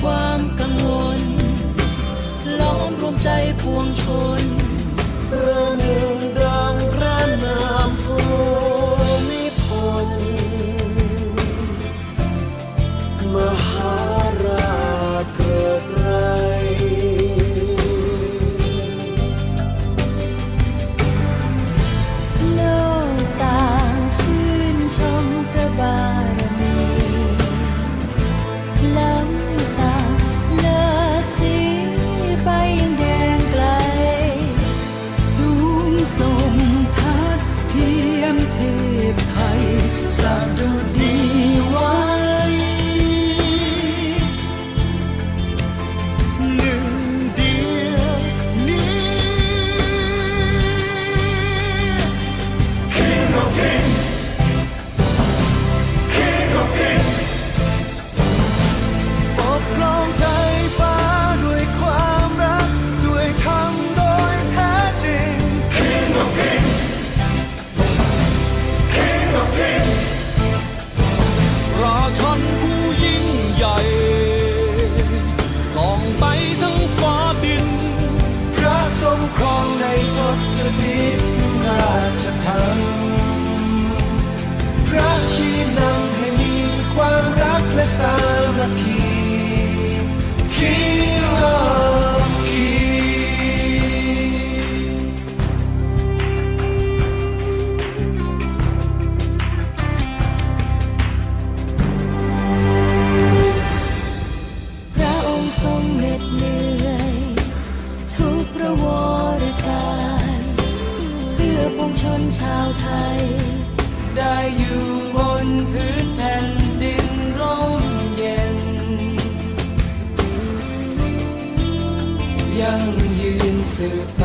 ความกังวลล้อมรวมใจพวงชนเริ่ม ลิตราชธรรพระชี้นำให้มีความรักและสา อยู่บนพื้นแผ่นดินร่มเย็น ยังยืนสืบไป